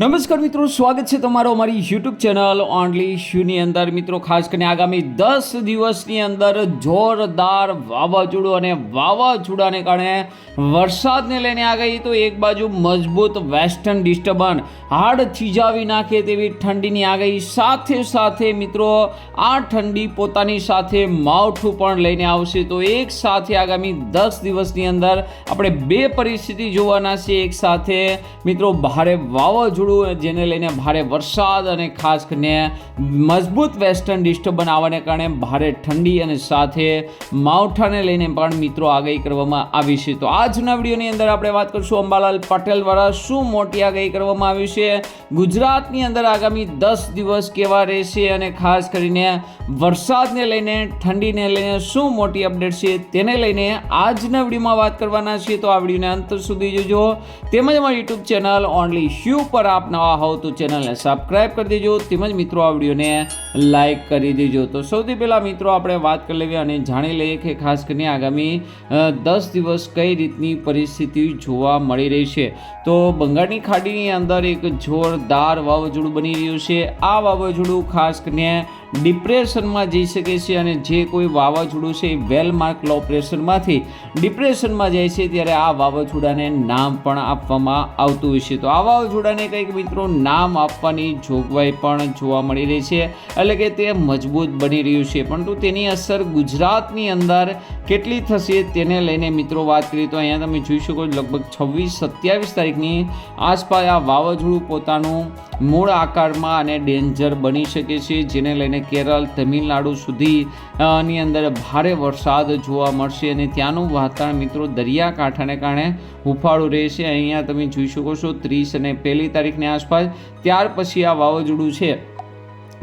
નમસ્કાર મિત્રો, સ્વાગત છે તમારો અમારી યુટ્યુબ ચેનલ ઓનલી શ્યુની અંદર. મિત્રો, ખાસ કરીને આગામી દસ દિવસની અંદર જોરદાર વાવાઝોડું અને વાવાઝોડાને કારણે વરસાદને લઈને આગાહી તો એક બાજુ મજબૂત વેસ્ટર્ન ડિસ્ટર્બન્સ હાડ થીજાવી નાખે તેવી ઠંડીની આગાહી સાથે સાથે મિત્રો, આ ઠંડી પોતાની સાથે માવઠું પણ લઈને આવશે. તો એક સાથે આગામી દસ દિવસની અંદર આપણે બે પરિસ્થિતિ જોવાના છે. એક સાથે મિત્રો, ભારે વાવાઝોડું જેને લઈને ભારે વરસાદ અને ખાસ કરીને મજબૂત વેસ્ટર્ન ડિસ્ટર્બ બનાવવાને કારણે ભારે ઠંડી અને સાથે માવઠાને લઈને પણ મિત્રો આગાહી કરવામાં આવી છે. તો આજના વિડીયોની અંદર આપણે વાત કરીશું અંબાલાલ પટેલ દ્વારા શું મોટી આગાહી કરવામાં આવી છે, ગુજરાતની અંદર આગામી દસ દિવસ કેવા રહેશે અને ખાસ કરીને વરસાદને લઈને, ઠંડીને લઈને શું મોટી અપડેટ છે તેને લઈને આજના વિડીયોમાં વાત કરવાના છીએ. તો આ વિડીયોને અંત સુધી જોજો. તેમજ અમારી યુટ્યુબ ચેનલ ઓનલી શ્યુ પર આપ નવા હોવ તો ચેનલને સબસ્ક્રાઈબ કરી દેજો. તેમજ મિત્રો, આ વિડીયોને લાઇક કરી દેજો. તો સૌથી પહેલાં મિત્રો, આપણે વાત કરી લેવી અને જાણી લઈએ કે ખાસ કરીને આગામી દસ દિવસ કઈ રીતની પરિસ્થિતિ જોવા મળી રહી છે. તો બંગાળની ખાડીની અંદર એક જોરદાર વાવાઝોડું બની રહ્યું છે. આ વાવાઝોડું ખાસ કરીને ડિપ્રેશનમાં જઈ શકે છે અને જે કોઈ વાવાઝોડું છે એ વેલ માર્ક લો પ્રેશરમાંથી ડિપ્રેશનમાં જાય છે, ત્યારે આ વાવાઝોડાને નામ પણ આપવામાં આવતું હોય છે. તો આ વાવાઝોડાને કંઈક મિત્રો નામ આપવાની જોગવાઈ પણ જોવા મળી રહી છે. એટલે કે તે મજબૂત બની રહ્યું છે. પરંતુ તેની અસર ગુજરાતની અંદર કેટલી થશે તેને લઈને મિત્રો વાત કરીએ તો અહીંયા તમે જોઈ શકો લગભગ છવ્વીસ સત્યાવીસ તારીખની આસપાસ આ વાવાઝોડું પોતાનું મૂળ આકારમાં અને ડેન્જર બની શકે છે, જેને લઈને કેરળ, તમિલનાડુ સુધી ની અંદર ભારે વરસાદ જોવા મળશે અને ત્યાંનું વાતાવરણ મિત્રો દરિયાકાંઠાને કારણે હુફાળું રહેશે. અહીંયા તમે જોઈ શકો છો, ત્રીસ અને પહેલી તારીખની આસપાસ. ત્યાર પછી આ વાવાઝોડું છે.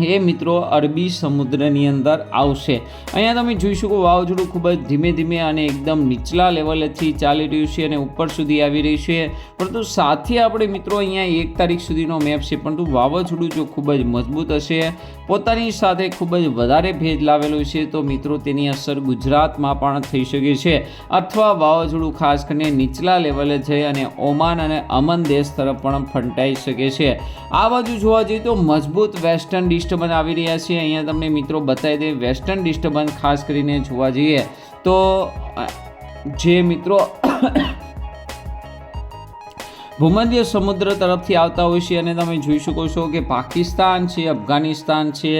એ મિત્રો, અરબી સમુદ્રની અંદર આવશે. અહીંયા તમે જોઈ શકો, વાવાઝોડું ખૂબ જ ધીમે ધીમે અને એકદમ નીચલા લેવલેથી ચાલી રહ્યું છે અને ઉપર સુધી આવી રહ્યું છે. પરંતુ સાથે આપણે મિત્રો અહીંયા એક તારીખ સુધીનો મેપ છે, પરંતુ વાવાઝોડું જો ખૂબ જ મજબૂત હશે, પોતાની સાથે ખૂબ જ વધારે ભેજ લાવેલો છે, તો મિત્રો તેની અસર ગુજરાતમાં પણ થઈ શકે છે. અથવા વાવાઝોડું ખાસ કરીને નીચલા લેવલે જઈ અને ઓમાન અને અમન દેશ તરફ પણ ફંટાઈ શકે છે. આ બાજુ જોવા જઈએ તો મજબૂત વેસ્ટર્ન ડિસ્ટર્બન્સ આવી રહ્યા છે. અહીંયા તમને મિત્રો બતાવી દે વેસ્ટર્ન ડિસ્ટર્બન્સ ખાસ કરીને જોવા જઈએ તો જે મિત્રો ભૂમધ્ય સમુદ્ર તરફથી આવતા હોય છે અને તમે જોઈ શકો છો કે પાકિસ્તાન છે, અફઘાનિસ્તાન છે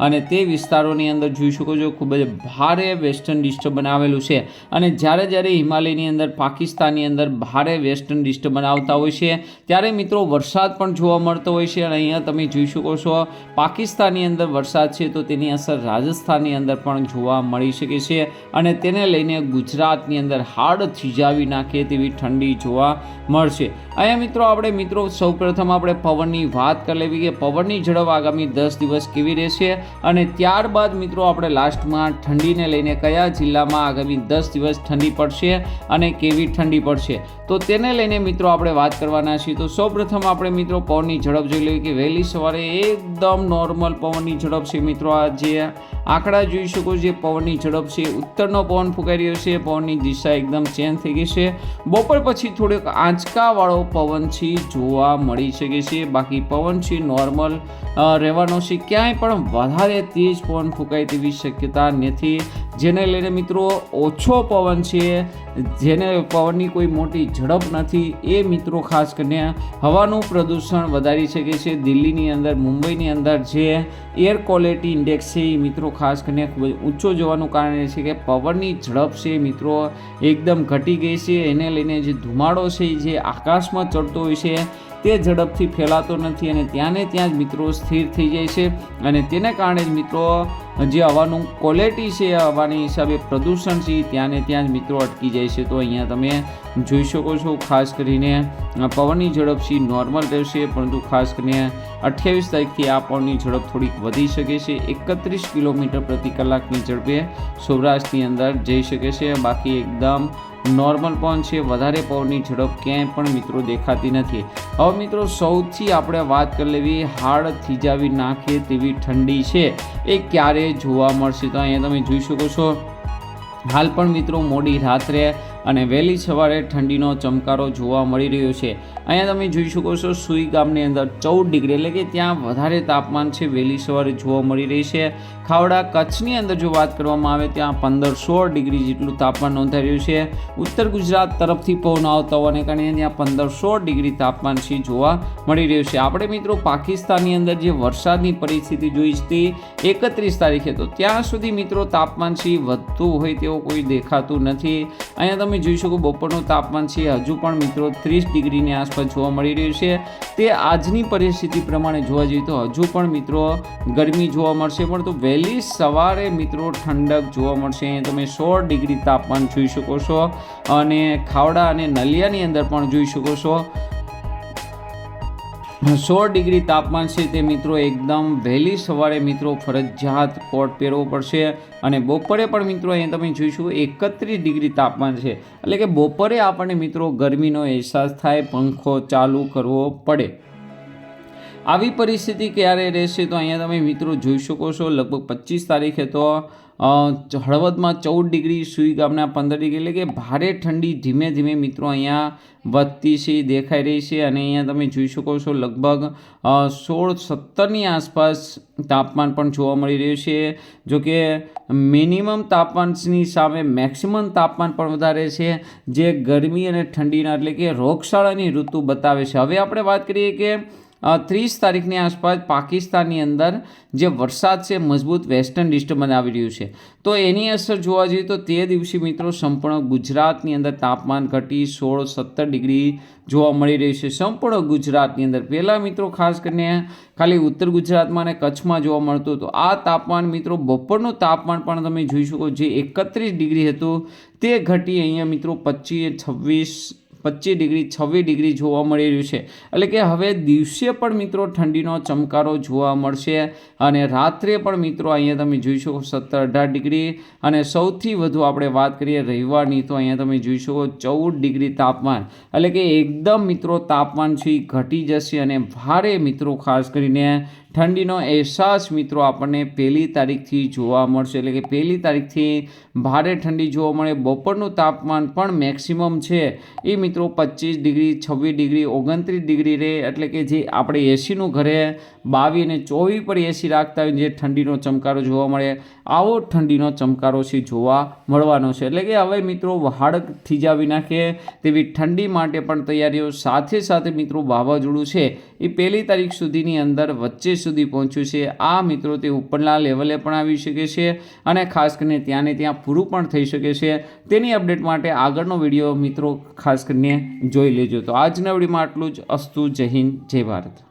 અને તે વિસ્તારોની અંદર જોઈ શકો છો ખૂબ જ ભારે વેસ્ટર્ન ડિસ્ટર્બન આવેલું છે. અને જ્યારે જ્યારે હિમાલયની અંદર, પાકિસ્તાનની અંદર ભારે વેસ્ટર્ન ડિસ્ટર્બન આવતા હોય છે, ત્યારે મિત્રો વરસાદ પણ જોવા મળતો હોય છે અને અહીંયા તમે જોઈ શકો છો પાકિસ્તાનની અંદર વરસાદ છે તો તેની અસર રાજસ્થાનની અંદર પણ જોવા મળી શકે છે અને તેને લઈને ગુજરાતની અંદર હાડ થીજાવી નાખે તેવી ઠંડી જોવા મળશે. અહીંયા મિત્રો આપણે મિત્રો સૌપ્રથમ આપણે પવનની વાત કરી લેવી કે પવનની ઝડપ આગામી દસ દિવસ કેવી રહેશે અને ત્યારબાદ મિત્રો આપણે લાસ્ટમાં ઠંડીને લઈને કયા જિલ્લામાં આગામી દસ દિવસ ઠંડી પડશે અને કેવી ઠંડી પડશે? તો તેને લઈને મિત્રો આપણે વાત કરવાના છીએ. તો સૌપ્રથમ આપણે મિત્રો પવનની ઝડપ જોઈ લઈએ કે વહેલી સવારે એકદમ નોર્મલ પવનની ઝડપ છે મિત્રો આ જે આંકડા જોઈ શકો છો. પવનની ઝડપ છે. ઉત્તરનો પવન ફૂંકાઈ રહ્યો છે. પવનની દિશા એકદમ ચેન્જ થઈ ગઈ છે. બપોર પછી થોડોક આંચકાવાળો પવન છે જોવા મળી શકે છે. બાકી પવન છે નોર્મલ રહેવાનો છે. ક્યાંય પણ વધારે તેજ પવન ફૂંકાય તેવી શક્યતા નથી. જેને લઈને મિત્રો ઓછો પવન છે, જેને પવનની કોઈ મોટી ઝડપ નથી, એ મિત્રો ખાસ કરીને હવાનું પ્રદૂષણ વધારી શકે છે. દિલ્હીની અંદર, મુંબઈની અંદર જે એર ક્વોલિટી ઇન્ડેક્સ છે, એ મિત્રો ખાસ કરીને ખૂબ જ ઊંચો જવાનું કારણ છે કે પવનની ઝડપ છે મિત્રો એકદમ ઘટી ગઈ છે. એને લઈને જે ધુમાડો છે જે આકાશમાં ચડતો હોય છે તે ઝડપથી ફેલાતો નથી અને ત્યાંને ત્યાં જ મિત્રો સ્થિર થઈ જાય છે. અને તેને કારણે જ મિત્રો, જે હવાનું ક્વોલિટી છે, હવાની હિસાબે પ્રદૂષણ છે, ત્યાંને ત્યાં જ મિત્રો અટકી જાય છે. તો અહીંયા તમે જોઈ શકો છો, ખાસ કરીને પવનની ઝડપ છે નોર્મલ રહેશે, પરંતુ ખાસ કરીને અઠ્યાવીસ તારીખથી આ પવનની ઝડપ થોડીક વધી શકે છે. એકત્રીસ કિલોમીટર પ્રતિ કલાકની ઝડપે સૌરાષ્ટ્રની અંદર જઈ શકે છે. બાકી એકદમ નોર્મલ પવન છે, વધારે પવનની ઝડપ ક્યાંય પણ મિત્રો દેખાતી નથી. હવે મિત્રો સૌથી આપણે વાત કરી લેવી હાડ થીજાવી નાખે તેવી ઠંડી છે, એ ક્યારે જોવા મળશે? તો અહીંયા તમે જોઈ શકો છો. હાલ પણ મિત્રો મોડી રાત્રે અને વહેલી સવારે ઠંડીનો ચમકારો જોવા મળી રહ્યો છે. અહીંયા તમે જોઈ શકો છો, સુઈ ગામની અંદર ચૌદ ડિગ્રી એટલે કે ત્યાં વધારે તાપમાન છે, વહેલી સવારે જોવા મળી રહી છે. ખાવડા કચ્છની અંદર જો વાત કરવામાં આવે, ત્યાં પંદર સોળ ડિગ્રી જેટલું તાપમાન નોંધાઈ રહ્યું છે. ઉત્તર ગુજરાત તરફથી પવન આવતા હોવાને કારણે ત્યાં પંદર સોળ ડિગ્રી તાપમાન છે જોવા મળી રહ્યું છે. આપણે મિત્રો પાકિસ્તાનની અંદર જે વરસાદની પરિસ્થિતિ જોઈ હતી એકત્રીસ તારીખે, તો ત્યાં સુધી મિત્રો તાપમાન છે વધતું હોય તેવું કોઈ દેખાતું નથી. અહીંયા તમે જોઈ શકો બપોરનું તાપમાન છે, હજુ પણ મિત્રો ત્રીસ ડિગ્રીની આસપાસ જોવા મળી રહ્યું છે. તે આજની પરિસ્થિતિ પ્રમાણે જોવા જઈએ તો હજુ પણ મિત્રો ગરમી જોવા મળશે પણ તો વહેલી સવારે મિત્રો ઠંડક જોવા મળશે. અહીંયા તમે સોળ ડિગ્રી તાપમાન જોઈ શકો છો અને ખાવડા અને નલિયાની અંદર પણ જોઈ શકો છો. સોળ ડિગ્રી તાપમાન છે તે મિત્રો એકદમ વહેલી સવારે મિત્રો ફરજિયાત કોટ પહેરવો પડશે અને બપોરે પણ મિત્રો અહીંયા તમે જોઈશું એકત્રીસ ડિગ્રી તાપમાન છે. એટલે કે બપોરે આપણને મિત્રો ગરમીનો અહેસાસ થાય, પંખો ચાલુ કરવો પડે. આવી પરિસ્થિતિ ક્યારે રહેશે તો અહીંયા તમે મિત્રો જોઈ શકો છો, લગભગ પચીસ તારીખે તો હળવદમાં ચૌદ ડિગ્રી સુઈ ગામના પંદર ડિગ્રી એટલે કે ભારે ઠંડી ધીમે ધીમે મિત્રો અહીંયા વધતી છે, દેખાઈ રહી છે અને અહીંયા તમે જોઈ શકો છો લગભગ સોળ સત્તરની આસપાસ તાપમાન પણ જોવા મળી રહ્યું છે. જો કે મિનિમમ તાપમાનની સામે મેક્સિમમ તાપમાન પણ વધારે છે, જે ગરમી અને ઠંડીના એટલે કે રોગશાળાની ઋતુ બતાવે છે. હવે આપણે વાત કરીએ કે ત્રીસ તારીખની આસપાસ પાકિસ્તાનની અંદર જે વરસાદ છે, મજબૂત વેસ્ટર્ન ડિસ્ટર્બન્સ આવી રહ્યું છે. તો એની અસર જોવા જઈએ તો તે દિવસે મિત્રો સંપૂર્ણ ગુજરાતની અંદર તાપમાન ઘટી સોળ સત્તર ડિગ્રી જોવા મળી રહ્યું છે. સંપૂર્ણ ગુજરાતની અંદર. પહેલાં મિત્રો ખાસ કરીને ખાલી ઉત્તર ગુજરાતમાં અને કચ્છમાં જોવા મળતું હતું. આ તાપમાન મિત્રો, બપોરનું તાપમાન પણ તમે જોઈ શકો, જે એકત્રીસ ડિગ્રી હતું, તે ઘટી અહીંયા મિત્રો પચીસ છવ્વીસ પચીસ ડિગ્રી, છવ્વીસ ડિગ્રી જોવા મળી રહ્યું છે. એટલે કે હવે દિવસે પણ મિત્રો ઠંડીનો ચમકારો જોવા મળશે અને રાત્રે પણ મિત્રો અહીંયા તમે જોઈ શકો સત્તર અઢાર ડિગ્રી અને સૌથી વધુ આપણે વાત કરીએ રવિવારની તો અહીંયા તમે જોઈ શકો ચૌદ ડિગ્રી તાપમાન. એટલે કે એકદમ મિત્રો તાપમાન છે ઘટી જશે અને ભારે મિત્રો ખાસ કરીને ઠંડીનો અહેસાસ મિત્રો આપણને પહેલી તારીખથી જોવા મળશે. એટલે કે પહેલી તારીખથી ભારે ઠંડી જોવા મળે. બપોરનું તાપમાન પણ મેક્સિમમ છે. એ મિત્રો પચીસ ડિગ્રી, છવ્વીસ ડિગ્રી, ઓગણત્રીસ ડિગ્રી રહે. એટલે કે જે આપણે એસીનું ઘરે બાવી અને ચોવીસ પર એસી રાખતા હોય જે ઠંડીનો ચમકારો જોવા મળે, આવો ઠંડીનો ચમકારો છે જોવા મળવાનો છે. એટલે કે હવે મિત્રો હાડક થીજાવી નાખે તેવી ઠંડી માટે પણ તૈયારીઓ સાથે સાથે મિત્રો વાવાઝોડું છે. એ પહેલી તારીખ સુધીની અંદર વચ્ચે સુધી પહોંચ્યું છે. આ મિત્રો તે ઉપરના લેવલે પણ આવી શકે છે અને ખાસ કરીને ત્યાંને ત્યાં પૂરું પણ થઈ શકે છે. તેની અપડેટ માટે આગળનો વીડિયો મિત્રો ખાસ કરીને જોઈ લેજો. તો આજના વિડીયોમાં આટલું જ. અસ્તુ, જય હિન્દ, જય ભારત.